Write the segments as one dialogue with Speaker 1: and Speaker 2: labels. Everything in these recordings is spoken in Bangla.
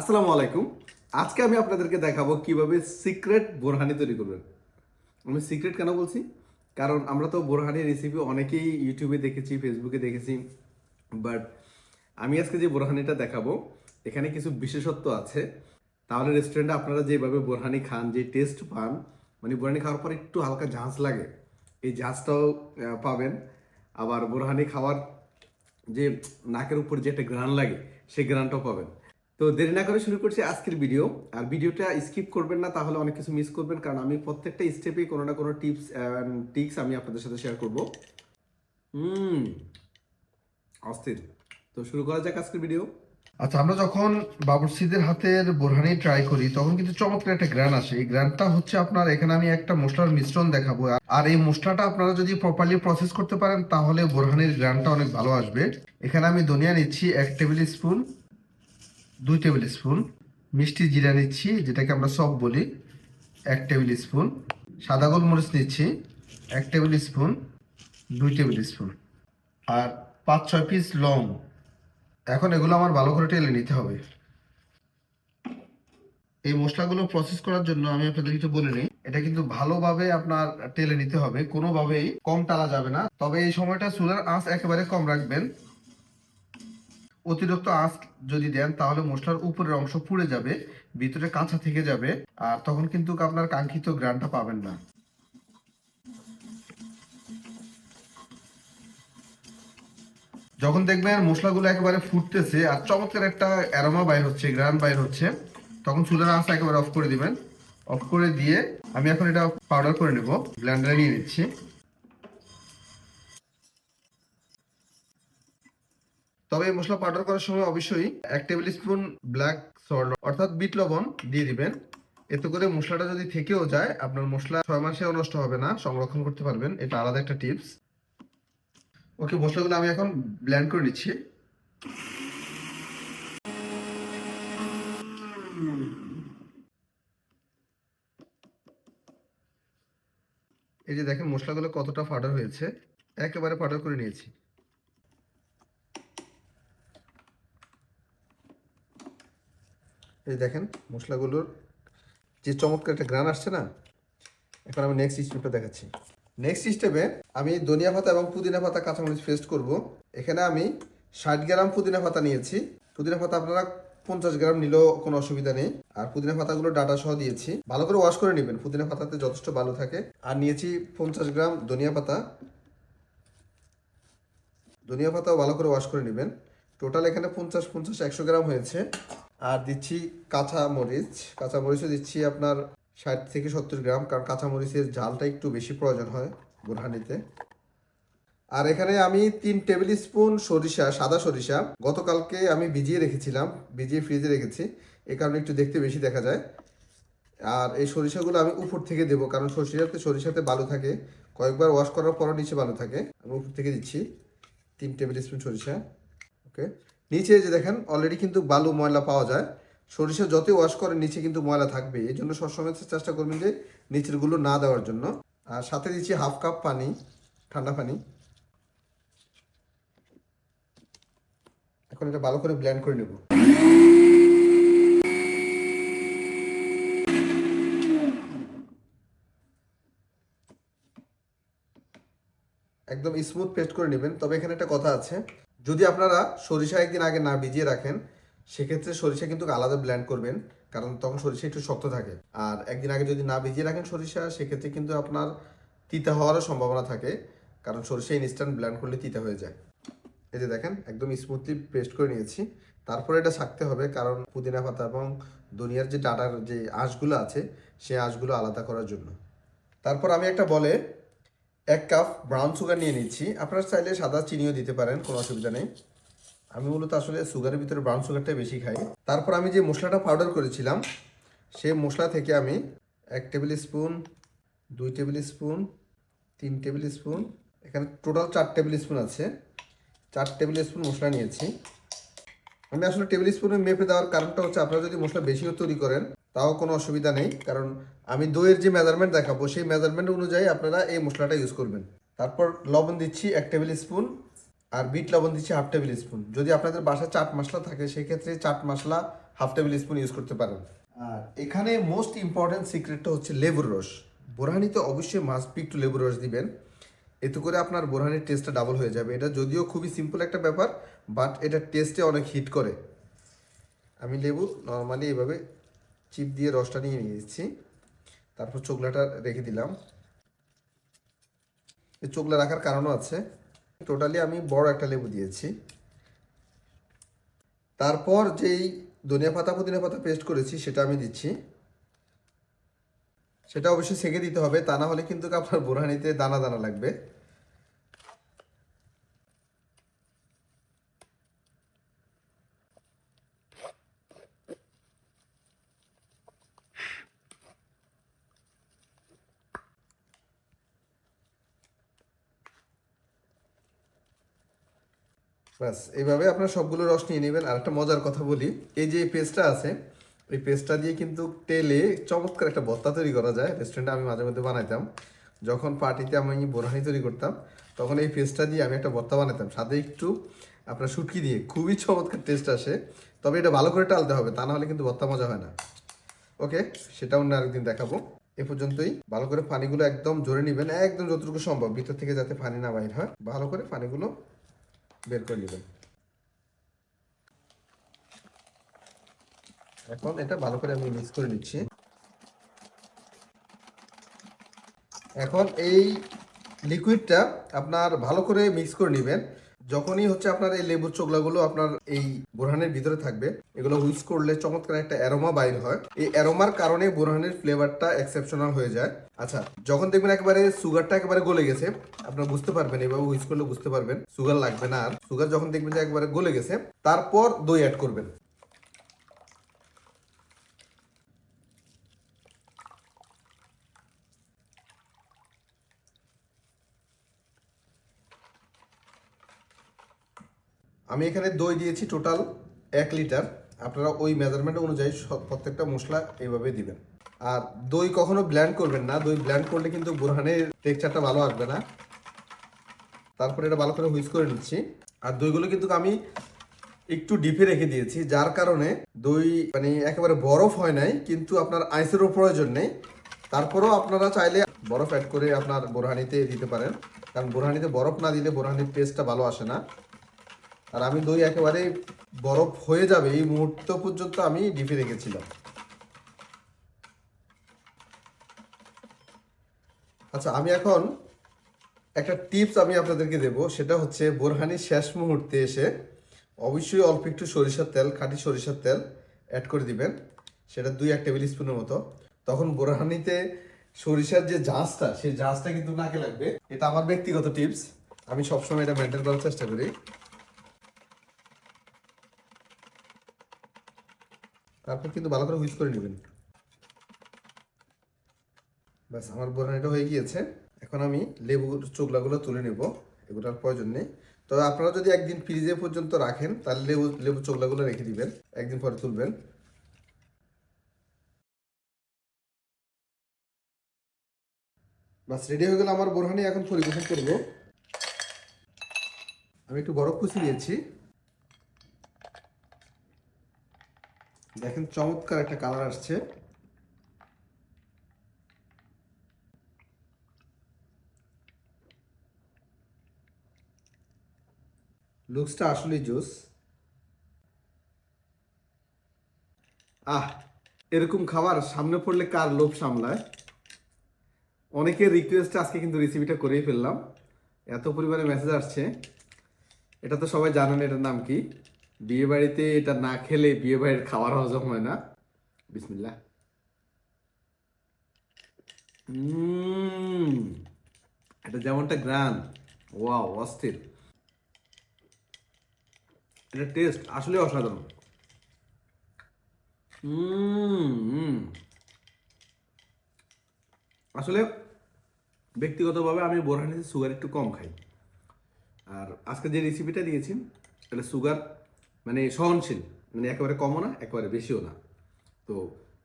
Speaker 1: আসসালামু আলাইকুম। আজকে আমি আপনাদেরকে দেখাবো কীভাবে সিক্রেট বোরহানি তৈরি করবেন। আমি সিক্রেট কেন বলছি? কারণ আমরা তো বোরহানি রেসিপি অনেকেই ইউটিউবে দেখেছি ফেসবুকে দেখেছি বাট আমি আজকে যে বোরহানিটা দেখাবো, এখানে কিছু বিশেষত্ব আছে। তাহলে রেস্টুরেন্টে আপনারা যেভাবে বোরহানি খান, যে টেস্ট পান মানে বোরহানি খাওয়ার পর একটু হালকা ঝাঁজ লাগে, এই ঝাঁজটাও পাবেন। আবার বোরহানি খাওয়ার যে নাকের উপর যে একটা গ্রান লাগে, সেই গ্রানটাও পাবেন। তো দেরি না করে শুরু করছি আজকের ভিডিও আর ভিডিওটা স্কিপ করবেন না, তাহলে অনেক কিছু মিস করবেন, কারণ আমি প্রত্যেকটা স্টেপে কোনো না কোনো টিপস অ্যান্ড টিক্স আমি আপনাদের সাথে শেয়ার করব। হুম, অস্থির। তো শুরু করা যাক আজকের ভিডিও
Speaker 2: আচ্ছা আমরা যখন বাবুর্চিদের হাতের বোরহানি ট্রাই করি, তখন কিন্তু চমৎকার একটা গ্রান আসে। এই গ্রানটা হচ্ছে আপনার, এখানে আমি একটা মশলার মিশ্রণ দেখাবো। আর এই মশলাটা আপনারা যদি প্রপারলি প্রসেস করতে পারেন, তাহলে বোরহানির গ্রানটা অনেক ভালো আসবে। এখানে আমি ধনিয়া নিচ্ছি এক টেবিল স্পুন দুই টেবিল স্পুন মিষ্টি জিরা নিচ্ছি, যেটাকে আমরা সব বলি এক টেবিল স্পুন। সাদা গোলমরিচ নিচ্ছি, এক টেবিল স্পুন, দুই টেবিল স্পুন। আর পাঁচ, ছয় পিস লং। এখন এগুলো আমার ভালো করে টেলে নিতে হবে। এই মশলাগুলো প্রসেস করার জন্য আমি আপনাদের কিছু বলে নিই। এটা কিন্তু ভালোভাবে আপনার টেলে নিতে হবে। কোনোভাবেই কম টালা যাবে না। তবে এই সময়টা চুলার আঁচ একেবারে কম রাখবেন। অতিরিক্ত আঁচ যদি দেন, তাহলে মশলার উপরের অংশ পুড়ে যাবে, ভিতরে কাঁচা থেকে যাবে, আর তখন কিন্তু আপনার কাঙ্ক্ষিত গ্রানটা পাবেন না। যখন দেখবেন মশলাগুলো একেবারে ফুটতেছে আর চমৎকার একটা অ্যারোমা বাইর হচ্ছে, গ্রান বাইর হচ্ছে, তখন চুলার আঁচটা একেবারে অফ করে দিবেন। অফ করে দিয়ে আমি এখন এটা পাউডার করে নেব ব্লেন্ডারে নিয়ে নিচ্ছি। তবে এই মশলা পাউডার করার সময় অবশ্যই এক টেবিল স্পুন ব্ল্যাক সল্ট অর্থাৎ বিট লবণ দিয়ে দিবেন। এতে করে মশলাটা যদি থেকেও যায়, আপনার মশলা ছয় মাসেও নষ্ট হবে না, সংরক্ষণ করতে পারবেন। এটা আলাদা একটা টিপস। ওকে, মশলাগুলো আমি এখন ব্লেন্ড করে নিচ্ছি। এই যে দেখেন, মশলাগুলো কতটা ফাটার হয়েছে। একেবারে ফাটার করে নিয়েছি। এই দেখেন, মশলাগুলোর যে চমৎকার একটা গ্রান আসছে না, এখন আমি নেক্সট স্টেপটা দেখাচ্ছি। নেক্সট স্টেপে আমি ধনিয়া পাতা এবং পুদিনা পাতা কাঁচামরিচ পেস্ট করব। এখানে আমি ষাট গ্রাম পুদিনা পাতা নিয়েছি। পুদিনা পাতা আপনারা পঞ্চাশ গ্রাম নিলেও কোনো অসুবিধা নেই। আর পুদিনা পাতাগুলো ডাটা সহ দিয়েছি। ভালো করে ওয়াশ করে নেবেন, পুদিনা পাতাতে যথেষ্ট ভালো থাকে। আর নিয়েছি পঞ্চাশ গ্রাম ধনিয়া পাতা। ধনিয়া পাতাও ভালো করে ওয়াশ করে নেবেন। টোটাল এখানে পঞ্চাশ পঞ্চাশ, একশো গ্রাম হয়েছে। আর দিচ্ছি কাঁচা মরিচ। কাঁচা মরিচও দিচ্ছি আপনার ষাট থেকে সত্তর গ্রাম, কারণ কাঁচা মরিচের ঝালটা একটু বেশি প্রয়োজন হয় বোরহানিতে আর এখানে আমি তিন টেবিল স্পুন সরিষা, সাদা সরিষা গতকালকে আমি ভিজিয়ে রেখেছিলাম, ভিজিয়ে ফ্রিজে রেখেছি। এই কারণে একটু দেখতে বেশি দেখা যায়। আর এই সরিষাগুলো আমি উপর থেকে দেবো, কারণ সরিষাতে সরিষাতে বালু থাকে। কয়েকবার ওয়াশ করার পরও নিচে বালু থাকে। আমি উপর থেকে দিচ্ছি তিন টেবিল স্পুন সরিষা। ওকে। নিচে যে দেখেন অলরেডি কিন্তু বালু, ময়লা পাওয়া যায়। সরিষা যতই ওয়াশ করে নিচে কিন্তু ময়লা থাকবে। এই জন্য সবসময় চেষ্টা করবেন যে নিচেরগুলো না দেওয়ার জন্য। আর সাথে দিচ্ছি হাফ কাপ পানি, ঠান্ডা পানি। এখন এটা ভালো করে ব্লেন্ড করে নেব। একদম স্মুথ পেস্ট করে নেবেন। তবে এখানে একটা কথা আছে। যদি আপনারা সরিষা একদিন আগে না ভিজিয়ে রাখেন, সেক্ষেত্রে সরিষা কিন্তু আলাদা ব্ল্যান্ড করবেন, কারণ তখন সরিষা একটু শক্ত থাকে। আর একদিন আগে যদি না ভিজিয়ে রাখেন সরিষা, সেক্ষেত্রে কিন্তু আপনার তিতা হওয়ারও সম্ভাবনা থাকে, কারণ সরিষা ইনস্ট্যান্ট ব্ল্যান্ড করলে তিতা হয়ে যায়। এই যে দেখেন, একদম স্মুথলি পেস্ট করে নিয়েছি। তারপরে এটা ছাকতে হবে, কারণ পুদিনা পাতা এবং দুনিয়ার যে ডাটার যে আঁশগুলো আছে সেই আঁশগুলো আলাদা করার জন্য। তারপর আমি একটা বলে এক কাপ ব্রাউন সুগার নিয়ে নিচ্ছি। আপনারা চাইলে সাদা চিনিও দিতে পারেন, কোনো অসুবিধা নেই। আমি মূলত আসলে সুগারের ভিতরে ব্রাউন সুগারটাই বেশি খাই। তারপর আমি যে মশলাটা পাউডার করেছিলাম, সেই মশলা থেকে আমি এক টেবিল স্পুন দুই টেবিল স্পুন তিন টেবিল স্পুন এখানে টোটাল চার টেবিল স্পুন আছে। চার টেবিল স্পুন মশলা নিয়েছি। আমি আসলে টেবিল স্পুনে মেপে দেওয়ার কারণটা হচ্ছে, আপনারা যদি মশলা বেশিও তৈরি করেন তাও কোনো অসুবিধা নেই, কারণ আমি দইয়ের যে মেজারমেন্ট দেখাবো, সেই মেজারমেন্ট অনুযায়ী আপনারা এই মশলাটা ইউজ করবেন। তারপর লবণ দিচ্ছি এক টেবিল স্পুন, আর বিট লবণ দিচ্ছি হাফ টেবিল স্পুন। যদি আপনাদের বাসায় চাট মশলা থাকে, সেক্ষেত্রে chaat masala half tablespoon use করতে পারেন। আর এখানে মোস্ট ইম্পর্ট্যান্ট সিক্রেটটা হচ্ছে লেবুর রস। বোরহানিতে অবশ্যই মাস্ট বি একটু লেবুর রস দিবেন। এতে করে আপনার বোরহানির টেস্টটা ডাবল হয়ে যাবে। এটা যদিও খুবই সিম্পল একটা ব্যাপার বাট এটা টেস্টে অনেক হিট করে। আমি লেবু নর্মালি এভাবে চিপ দিয়ে রসটা নিয়ে নিয়েছি। তারপর চোখলাটা রেখে দিলাম। এই চোখলা রাখার কারণও আছে। টোটালি আমি বড় একটা লেবু দিয়েছি। তারপর যেই ধনিয়া পাতা, পুদিনা পাতা পেস্ট করেছি, সেটা আমি দিচ্ছি। সেটা অবশ্যই সেকে দিতে হবে, তা না হলে কিন্তু আপনার বোরহানিতে দানা দানা লাগবে। ব্যাস, এইভাবে আপনার সবগুলো রস নিয়ে নেবেন। আর একটা মজার কথা বলি, এই যে পেস্টটা আছে, এই পেস্টটা দিয়ে কিন্তু তেলে চমৎকার একটা ভর্তা তৈরি করা যায়। রেস্টুরেন্টে আমি মাঝে মধ্যে বানাইতাম। যখন পার্টিতে আমি বোরহানি তৈরি করতাম, তখন এই পেস্টটা দিয়ে আমি একটা ভর্তা বানাতাম সাথে একটু আপনার শুটকি দিয়ে, খুবই চমৎকার টেস্ট আসে। তবে এটা ভালো করে টালতে হবে, তা না হলে কিন্তু ভর্তা মজা হয় না। ওকে সেটা অন্য আরেকদিন দেখাবো। এ পর্যন্তই, ভালো করে পানিগুলো একদম জোরে নেবেন, একদম যতটুকু সম্ভব, ভিতর থেকে যাতে পানি না বাইর হয়। ভালো করে পানিগুলো বের করে নেবেন। এখন এটা ভালো করে আমি মিক্স করে নিচ্ছি। এখন এই লিকুইডটা আপনার ভালো করে মিক্স করে নেবেন। যখনই হচ্ছে আপনার এই লেবুর চোগলাগুলো আপনার এই বোরহানের ভিতরে থাকবে, এগুলো হুইস করলে চমৎকার একটা অ্যারোমা বাইর হয়। এই অ্যারোমার কারণে বোরহানের ফ্লেভারটা এক্সেপশনাল হয়ে যায়। আচ্ছা যখন দেখবেন একেবারে সুগারটা একেবারে গলে গেছে, আপনারা বুঝতে পারবেন, এভাবে হুইস করলে বুঝতে পারবেন সুগার লাগবে না আর। সুগার যখন দেখবেন যে একবারে গলে গেছে, তারপর দই অ্যাড করবেন। আমি এখানে দই দিয়েছি টোটাল এক লিটার আপনারা ওই মেজারমেন্ট অনুযায়ী প্রত্যেকটা মশলা এইভাবে দিবেন। আর দই কখনো ব্ল্যান্ড করবেন না। দই ব্ল্যান্ড করলে কিন্তু বোরহানের টেক্সচারটা ভালো আসবে না। তারপরে এটা ভালো করে হুইস করে নিচ্ছি। আর দইগুলো কিন্তু আমি একটু ডিপে রেখে দিয়েছি। যার কারণে দই মানে একেবারে বরফ হয় নাই, কিন্তু আপনার আইসেরও প্রয়োজন নেই। তারপরেও আপনারা চাইলে বরফ অ্যাড করে আপনার বোরহানিতে দিতে পারেন। কারণ বোরহানিতে বরফ না দিলে বোরহানির টেস্টটা ভালো আসে না। আর আমি দই একেবারে বরফ হয়ে যাবে এই মুহূর্ত পর্যন্ত আমি ডিপে রেখেছিলাম। আচ্ছা আমি এখন একটা টিপস আমি আপনাদেরকে দেব, সেটা হচ্ছে বোরহানির শেষ মুহূর্তে এসে অবশ্যই অল্প একটু সরিষার তেল, খাঁটি সরিষার তেল অ্যাড করে দিবেন। সেটা দুই এক টেবিল স্পুনের মতো। তখন বোরহানিতে সরিষার যে জাঁজটা সেই জাঁজটা কিন্তু নাকে লাগবে। এটা আমার ব্যক্তিগত টিপস। আমি সবসময় এটা মেনটেন করার চেষ্টা করি। তারপর কিন্তু ভালো করে হুইস করে নেবেন। ব্যাস, আমার বোরহানিটা হয়ে গিয়েছে। এখন আমি লেবুর চোগলাগুলো তুলে নেব, এগুলোর প্রয়োজন নেই। তবে আপনারা যদি একদিন ফ্রিজে পর্যন্ত রাখেন, তাহলে লেবু লেবু চোগলাগুলো রেখে দিবেন, একদিন পরে তুলবেন। বাস রেডি হয়ে গেল আমার বোরহানি এখন পরিবেশন করব। আমি একটু বরফ কুচি নিয়েছি। দেখেন চমৎকার একটা কালার আসছে। লুকসটা আসলেই জোস। আহ, এরকম খাবার সামনে পড়লে কার লোভ সামলায়? অনেকের রিকোয়েস্টে আজকে কিন্তু রেসিপিটা করেই ফেললাম। এত পরিমাণে মেসেজ আসছে। এটা তো সবাই জানেন এটার নাম কি। বিয়ে বাড়িতে এটা না খেলে বিয়ে বাড়ির খাবার হজম হয় না? বিসমিল্লাহ। উম, এটা যেমনটা গ্রান। ওয়াও অস্থির। এটা টেস্ট আসলে অসাধারণ। আসলে ব্যক্তিগতভাবে আমি বোরহানিতে সুগার একটু কম খাই। আর আজকে যে রেসিপিটা দিয়েছি এটা সুগার মানে সহনশীল মানে একেবারে কমও না, একেবারে বেশিও না। তো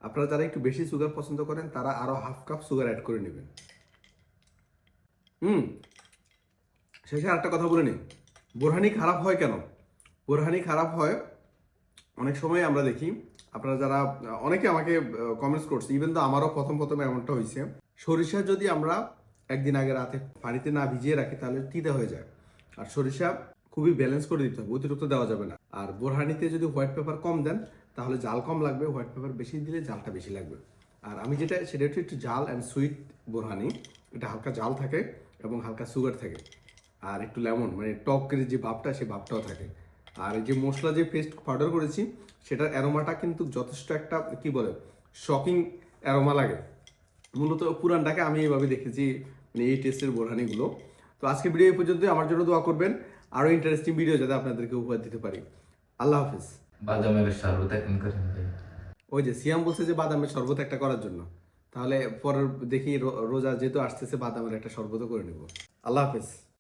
Speaker 2: আপনারা যারা একটু বেশি সুগার পছন্দ করেন, তারা আরও হাফ কাপ সুগার অ্যাড করে নেবেন। হুম। শেষে আরেকটা কথা বলে নিই। বোরহানি খারাপ হয় কেন? বোরহানি খারাপ হয়, অনেক সময় আমরা দেখি, আপনারা যারা, অনেকে আমাকে কমেন্টস করছে ইভেন তো আমারও প্রথম প্রথম এমনটা হয়েছে, সরিষা যদি আমরা একদিন আগে রাতে পানিতে না ভিজিয়ে রাখি, তাহলে তিতে হয়ে যায়। আর সরিষা খুবই ব্যালেন্স করে দিতে হবে, অতিরিক্ত দেওয়া যাবে না। আর বোরহানিতে যদি হোয়াইট পেপার কম দেন, তাহলে জাল কম লাগবে হোয়াইট পেপার বেশি দিলে জালটা বেশি লাগবে। আর আমি যেটা, সেটা হচ্ছে একটু জাল অ্যান্ড সুইট বোরহানি। এটা হালকা জাল থাকে এবং হালকা সুগার থাকে। আর একটু লেমন মানে টকের যে ভাবটা সেই ভাবটাও থাকে। আর এই যে মশলা যে পেস্ট পাউডার করেছি, সেটার অ্যারোমাটা কিন্তু যথেষ্ট একটা, কি বলে শকিং অ্যারোমা লাগে। মূলত পুরানটাকে আমি এইভাবে দেখেছি মানে এই টেস্টের বোরহানিগুলো। তো আজকে ভিডিও এই পর্যন্ত আমার জন্য দোয়া করবেন। আরও ইন্টারেস্টিং ভিডিও যাতে আপনাদেরকে উপহার দিতে পারি। আল্লাহ হাফিজ।
Speaker 3: বাদামের শরবত এখন করেন
Speaker 2: ওই যে সিয়াম বলছে যে বাদামের শরবত একটা করার জন্য। তাহলে পরের দেখি রোজা যেহেতু আসতেছে বাদামের একটা শরবত করে নেব। আল্লাহ হাফিজ।